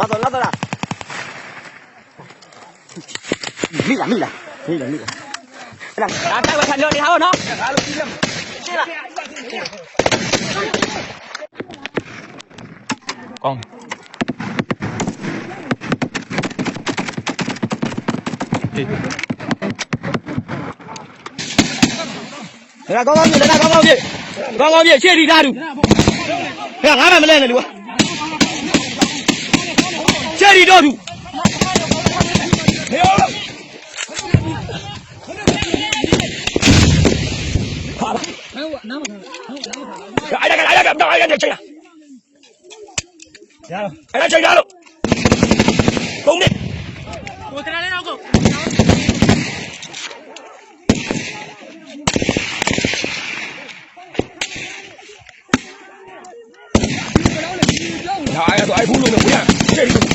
Lát rồi, lát rồi nào. Mít là, mít là. Mít là, mít là. Đang, đang chạy vào thành đường đi tháo nó. Con. Đi. Đây là con con gì, đây là con con gì. Con con gì, chia đi ra đủ. Thế là lái mà mới lên này đúng không? ቸሪ ዶዱ Ada cek dalo. Kung ni. Kung tara lang ako. Nah, ayah ai ayah bulu nak punya. Cek dulu.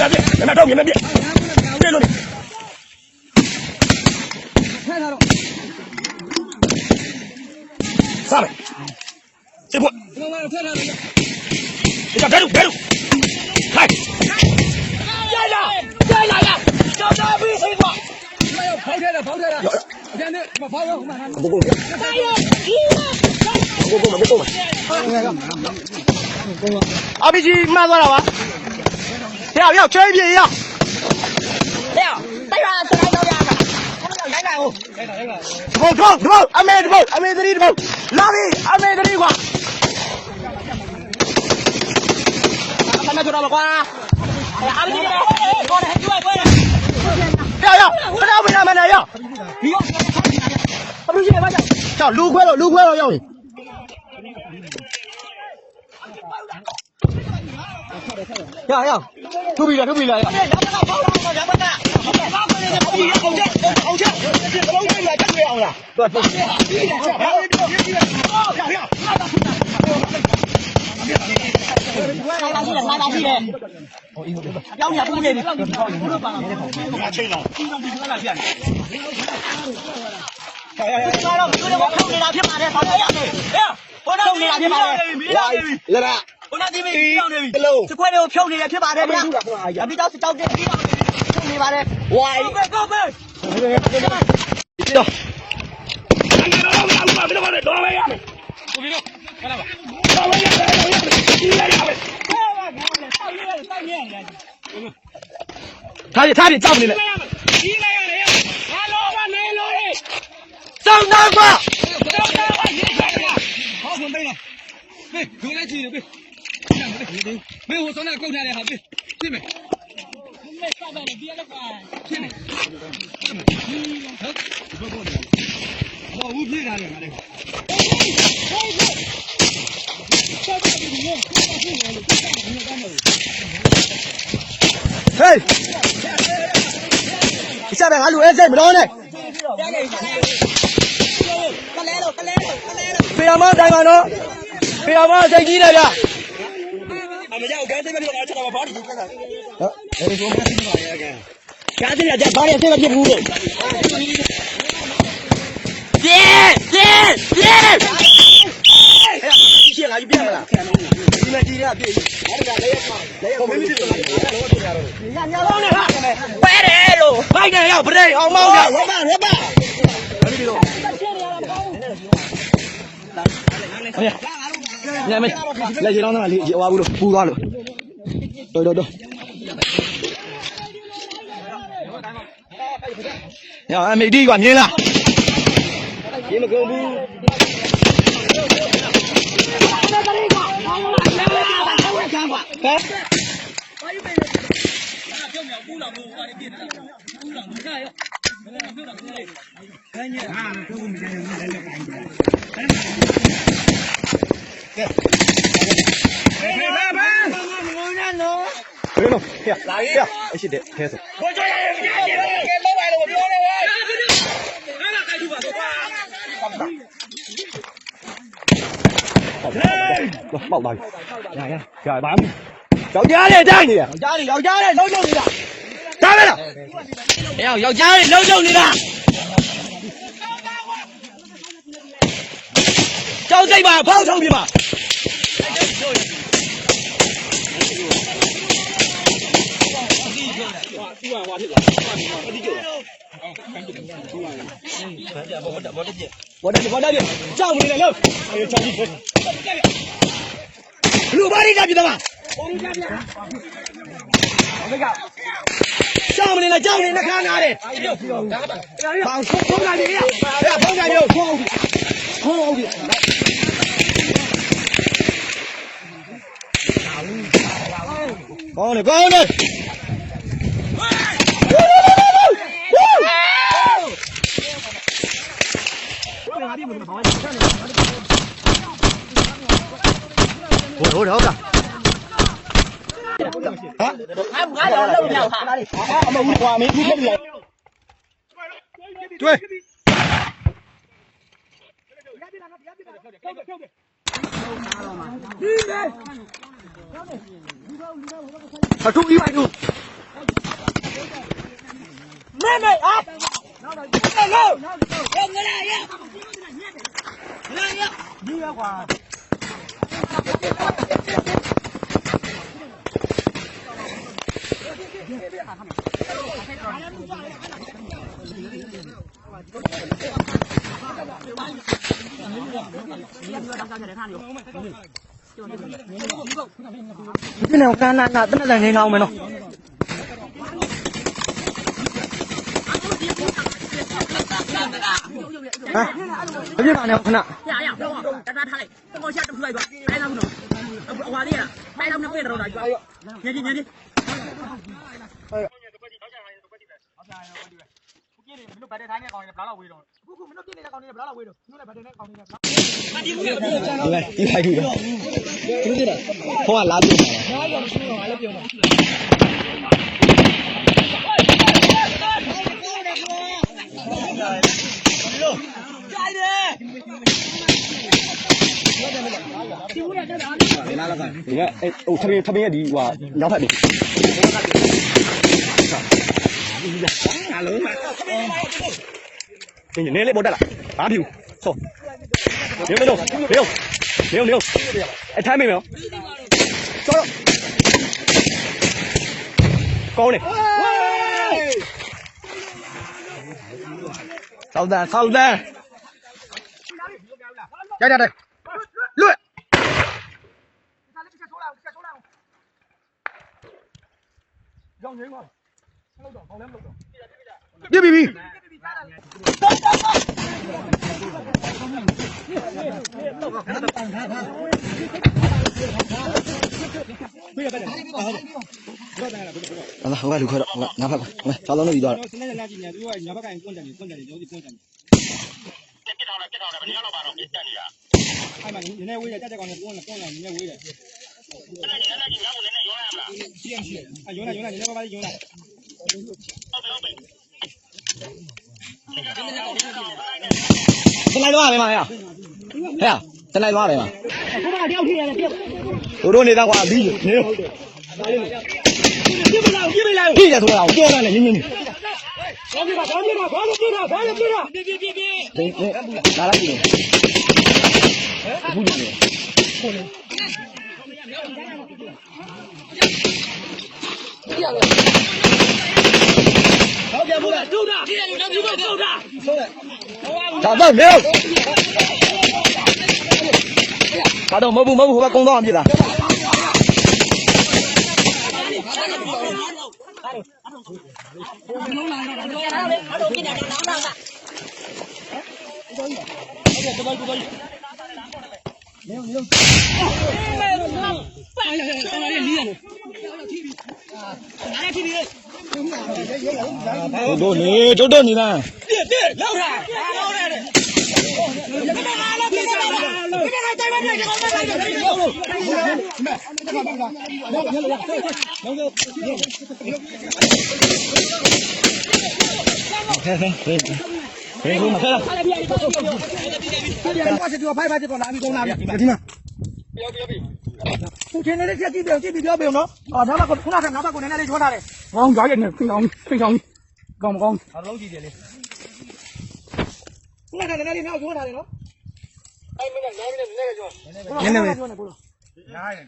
ကောင်းကောင်းပြရှေ့ဒီသားသူဟဲ့ငါမှမလဲနဲ့လူကရှေ့ဒီတော့သူဟေးဟာလာအဲ့ဒါကအဲ့ဒါကတော့အဲ့ဒါချိန်ရအဲ့ဒါချိန်ရလို့ကုန်နေဒါအဲ့ဒါအဲ့ဘူးလို့ဘယ်ရရှေ့ဒီဒါပြဒါတော့မြင်မပြပြလို့နေစားမယ်စေဖို့ဒီကဘယ်လိုဘယ်လိုဟိုက်ရရရရရကြောက်တာပြီးစေဖို့ဖောက်ထဲတာဖောက်ထဲတာအကျန်နဲ့မဖောက်ရောဟိုမှာထားဘုကုန်းဘုကုန်းဘုကုန်းအဘီကြီးမှန်သွားတာပါ ရောက်ရောက်ချွေးပြေရောက်ရောက်တိုက်ပါစလိုက်တော့ရတာလိုက်လာဦးဒီဘုံထုံးဒီဘုံအမေဒီဘုံအမေသတိဒီဘုံလာပြီအမေသတိကွာခဏကြတော့ကွာအဘီကြီးကောနေကျွေးကွာရောက်ရောက်ခဏမရမနဲ့ရောက်ဒီရောက်အဘီကြီးမကြောက်ကြောက်လူခွဲတော့လူခွဲတော့ ရောက်ရင်ရရထုတ်ပြီလားထုတ်ပြီလားရရရပေါက်တော့တော့ရပါတာပေါက်ကနေပြီအောင်ချက်အောင်ချက်ဒီကလုံးကြီးလာချက်ရအောင်လားတော်တော်ရရရရလာပါရှိတယ်လာပါရှိတယ်ဟိုအင်းတို့ပြောင်းရပူးနေပြီပြောင်းနေပြီဘုရားပါလားအချိန်တော့ဒီတော့ဒီကလာပြန်ရရရရတော့ဒီတော့ထုတ်နေတာဖြစ်ပါတယ်ဆောင်ရရတယ်ဟဲ့ဘုရားထုတ်နေတာဖြစ်ပါတယ်မင်းလာနေပြီလက်ရ ဘုရားဒီမီပြောင်းနေပြီစခွဲတွေကိုဖြုတ်နေတယ်ဖြစ်ပါတယ်ဗျာအပြီးတော့စတောက်တင်ပြီးတော့ဖြုတ်နေပါတယ်ဝိုင်းကောကောပဲ တော့တော့မလာဘူးမတော့တော့မရမယ် ကိုပြီးတော့ဟလာပါ တော့မရမယ်ဒီရရမယ် ထားရထားရကြောက်နေလေ ဒီလိုက်ရတယ်ဟာလောကနေလို့ရေ စောင်းသားကွာ တော့တော့ရေခိုင်ရဟောခွန်ပိန်းလားဘေးဒုလိုက်ကြ ည့်လေဘေးဘေးဟိုစောင်းကကုတ်ထားတယ်ဟာဘေးသိမယ်မဲစပါလေဒီရက်ကွာရှင်းနေဟုတ်ဘောဘောဘောဦးပြေးတာလေငါလေးဟေးဒီစားပဲငါလူအဲစိတ်မတော်နဲ့ဖေရမတိုင်းပါနော်ဖေရမစိတ်ကြီးတယ်ဗျအ မရောက်ကန်တဲ့ဘက်ကတော့ချက်တော့ဘာလို့ဒီကစားဟုတ်အဲဒီဆိုမှသိပါရဲ့ကဲကြားတယ်ကြဘာလဲစိတ်မဖြစ်ဘူးလို့ပြေးပြေးပြေးရှင်းလာပြီပြန်မလားဒီမဲ့ဒီရပြည့်အဲ့ဒါလည်းလည်းကိုမင်းမသိဘူးလည်းတော့ပြရတော့ညညလုံးနဲ့ဟာပဲတယ်လို့ဘိုက်တယ်ရောက်ပရိအောင်မောင်းကြရပါရပါ ညမေလက်ရေတော့တော့လေးရွာဘူးလို့ပူသွားလို့တော်တော်တော်ညအမေဒီကမြင်လားဒီမကုန်ဘူးဘယ်လိုဟဲ့လာရအရှိတဲ့ခဲဆိုပေါက်ပါရရရပါမယောက်ျားလေးတိုင်းနေရကြားနေယောက်ျားနဲ့လုံးလုံးနေတာ 그래 놓. 야. 야. 이씨 내 계속. Bảo này. Dạ dạ. Trời bám. Cháu giá đi trang gì à? Cháu giá đi, cháu giá đi, nấu chung đi nè. Cháu đi nè. Đeo, cháu giá đi, nấu chung đi nè. ကြောက်စိတ်ပါဖောက်ထုတ်ပြပါဘောတက်ဘောတက်ပြကြောက်နေတယ်လို့အေးချောင်းကြီးလူပါရီကပြတယ်မကြောက်မနေနဲ့ကြောက်နေနှခါနာတယ်ဘောင်ဆုံးဆုံးလာပြီရဖုန်းကြရုပ်ခေါင်းခေါင်းပြီ con này con này Ủa, ủa, được không? Hả? Em gái là lâu nhau hả? Mà uống qua mấy phút không lâu. Chui. Đi đi. Ở trung yêu anh luôn Mẹ mày à! Mẹ lô Mẹ người này á Người này á Đi ra quả Hãy subscribe cho kênh Ghiền Mì Gõ Để không bỏ lỡ những video hấp dẫn ဒီနေ့ကနာနာတနလည်းနေအောင်မယ်နော်ဟမ်ဘယ်ပြပါနဲ့ခဏရရတော့တတားထားလိုက်တမောရှာတခုလိုက်တော့တိုင်းသားဘူးနော်အဝါလေးရတိုင်းသားနဲ့ပြေတော့တာကြွားညင်းညင်းညင်းဒီပဲဒီလိုက်ပြီဟိုကလာပြီဒီကအဲ့ဟိုထမင်းထမင်းရဲ့ဒီဟိုနောက်ဖက်ပြီအားလုံးမှာနေနေလေးပေါ်တက်လာဘာဖြစ်ဆောနေမလို့နေအောင်နေအောင်နေအောင်အ ထိုင်းမေမေဆောတော့ကောင်းနေဆောက်တန်ဆောက်တန်ရရတဲ့လွတ်ပြပြီပြီအဲ့ဒါဟိုကလူခေါ်တော့ငါဖက်ကငါဆောင်းလုံးလို့ပြီးသွားတော့စနေနေ့ညနေသူကညာဘက်ကနေကွန့်တယ်ကွန့်တ 零零六零零零，哎，猜没有？抓着，高嘞！操蛋，操蛋！加加的，论。让人啊，老总，老梁老总，别别别！来来，我快留快了，拿快快，来找到那一段了。别吵了，别吵了，把你老板了。哎妈，你那，了逛了，你那位的。几点？啊，有了有了，你那了。 တလိုက်သွားမယ်မဟဲ့ဟဲ့တလိုက်သွားမယ်မခုနကတယောက်ထိရတယ်ပြစ်တို့တို့နေသားကွာပြီးနေတော့ပြစ်မလားပြစ်မလားပြစ်ရဆိုတော့ပြောရတယ်ညင်းညင်းနေဘာပြစ်တာဘာပြစ်တာဘာပြစ်တာဘာပြစ်တာ ပြစ်ပြစ်ပြစ်ပြစ်လာလိုက်ပြီအခုကြည့်နေဒါတော့နေဒါတော့မဟုတ်ဘူးမဟုတ်ဘူးဟိုဘက်ကုန်းတော့အပြစ်တာရတို့ နေတို့တို့နေလား ဟေးမဆက်လားဘာဖြစ်တော့ဖိုက်ဖိုက်တော့လာပြီတော့လာပြီဒီမှာပြောပြောပြီသူချင်းလေးချက်ကြည့်ပြောကြည့်ပြောပြောနော်အော်ဒါမှခုနကနောက်ဘက်ကိုနည်းနည်းလေးချောထားတယ်ငောင်းကြရနေခင်ကောင်းခင်ကောင်းကောင်းကောင်းအလုံးကြည့်တယ်လေခုနကနည်းနည်းလေးနောက်ချောထားတယ်နော်အဲ့မင်းကနားမင်းနဲ့နည်းနည်းချောနည်းနည်းချောနေကိုလားနားရတယ်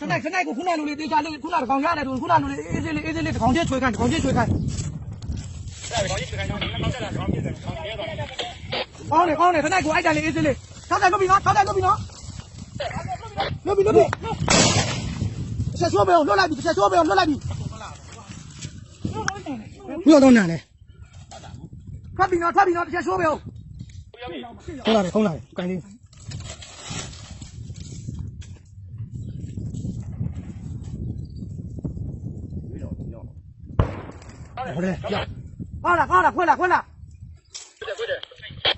စနိုက်စနိုက်ကိုခုနလူလေးတေချာလေးခုနကကောင်ရတယ်သူခုနလူလေးအေးစေးလေးအေးစေးလေးတကောင်ချင်းချွေခိုင်းတကောင်ချင်းချွေခိုင်းကောင်းတယ်ကောင်းတယ်စနိုက်ကိုအိုက်တယ်လေးအေးစေးလေးထောက်တယ်လုပ်ပြီနော်ထောက်တယ်လုပ်ပြီနော်လုပ်ပြီလုပ်ပြီဆက်ဆိုးပဲအောင်လွတ်လိုက်ပြီဆက်ဆိုးပဲအောင်လွတ်လိုက်ပြီဘယ်တော့နာလဲထွက်ပြီနော်ထွက်ပြီနော်ဆက်ဆိုးပဲအောင်ခုလာတယ်ခုလာတယ်ကိုင်းလေး ဟုတ်တယ်ကြောက်ဟာလားဟာလားခွဲလားခွဲလား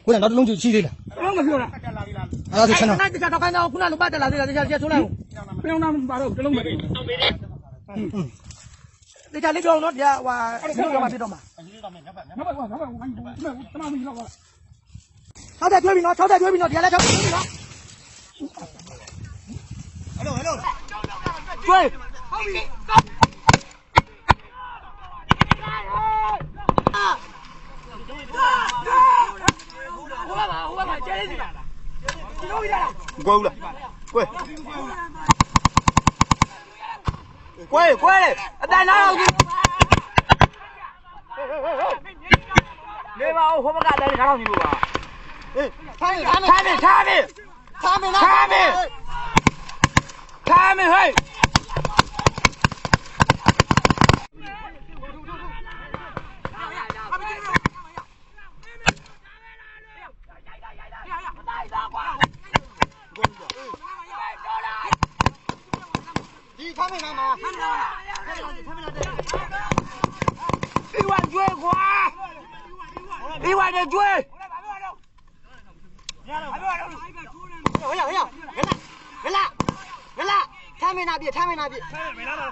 ခွဲလားနောက်တစ်လုံးချီသေးလားဘာမှမပြောတာအဲ့ဒါဆိုဆန်းတော့တခြားတော့ခိုင်းတော့ခုနကပတ်တက်လာသေးတာတခြားတခြားဆိုးလိုက်ပြောင်းတာမပါတော့တလုံးမပေးတခြားလေးပြောအောင်နော်ဒီကဟိုဟာဘယ်တော့မှဖြစ်တော့မှာနောက်ပါကွာနောက်ပါဝိုင်းဘူးတမမင်းလောက်ပါ၆တက်ကျွေးပြီနော်၆တက်ကျွေးပြီနော်ဒီကလည်း၆တက်ကျွေးပြီနော်ကျွေးဟုတ်ပြီဟိုပါဟိုပါ ကျဲလေးစီဒီလိုရလားကွဲဦးလားကွဲကွဲကွဲအတန်နာအောင်နေပါဦးဟိုဘက်ကလည်းခါတော့ညီလို့ပါအေးထားနေထားနေထားနေထားနေထားနေထားနေဟဲ့ nadie.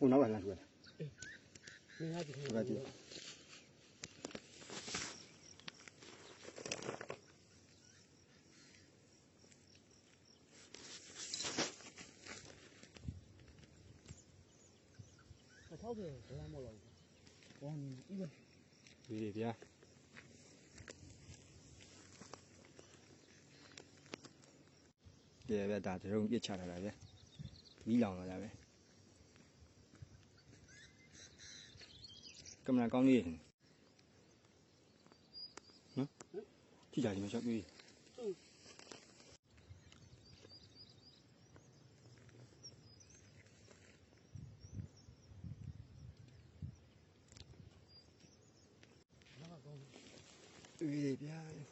Không nó bảo là ruột. Ruột gì? tháo về ra một lần còn ít rồi gì vậy về về đặt thì không biết chả là vậy bí lòng là vậy cầm ừ. là con đi. Nó chứ giờ thì mày cho đi Ui, đẹp trai.